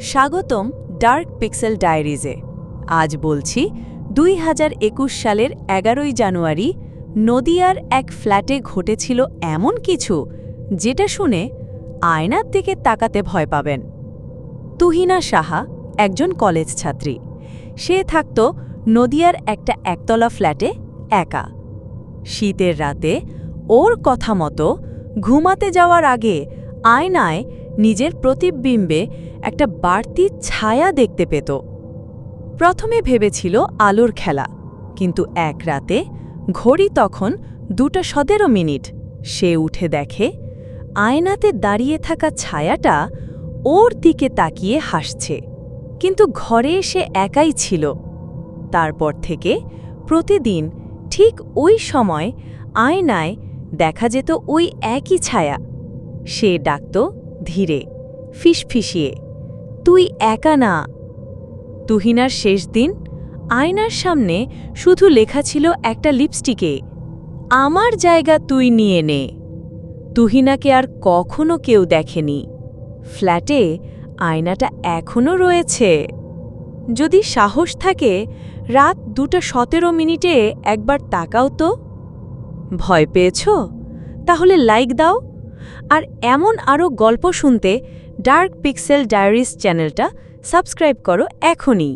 স্বাগতম dark pixel ডায়েরিজে। আজ বলছি, দুই হাজার একুশ সালের এগারোই জানুয়ারি নদিয়ার এক ফ্ল্যাটে ঘটেছিল এমন কিছু যেটা শুনে আয়নার দিকে তাকাতে ভয় পাবেন। তুহিনা সাহা একজন কলেজ ছাত্রী। সে থাকত নদিয়ার একটা একতলা ফ্ল্যাটে একা। শীতের রাতে ওর কথা মতো ঘুমাতে যাওয়ার আগে আয়নায় নিজের প্রতিবিম্বে একটা বাড়তি ছায়া দেখতে পেত। প্রথমে ভেবেছিল আলোর খেলা, কিন্তু এক রাতে ঘড়ি তখন দুটো সতেরো মিনিট। সে উঠে দেখে আয়নাতে দাঁড়িয়ে থাকা ছায়াটা ওর দিকে তাকিয়ে হাসছে, কিন্তু ঘরে সে একাই ছিল। তারপর থেকে প্রতিদিন ঠিক ওই সময় আয়নায় দেখা যেত ওই একই ছায়া। সে ডাকত ধীরে ফিসফিসিয়ে তুই একা না। তুহিনার শেষ দিন, আয়নার সামনে শুধু লেখা ছিল একটা লিপস্টিকে, আমার জায়গা তুই নিয়ে নে। তুহিনাকে আর কখনো কেউ দেখেনি। ফ্ল্যাটে আয়নাটা এখনও রয়েছে। যদি সাহস থাকে, রাত দুটা সতেরো মিনিটে একবার তাকাও তো। ভয় পেয়েছ? তাহলে লাইক দাও। আর এমন আরও গল্প শুনতে ডার্ক পিক্সেল ডায়েরিজ চ্যানেলটা সাবস্ক্রাইব করো এখনই।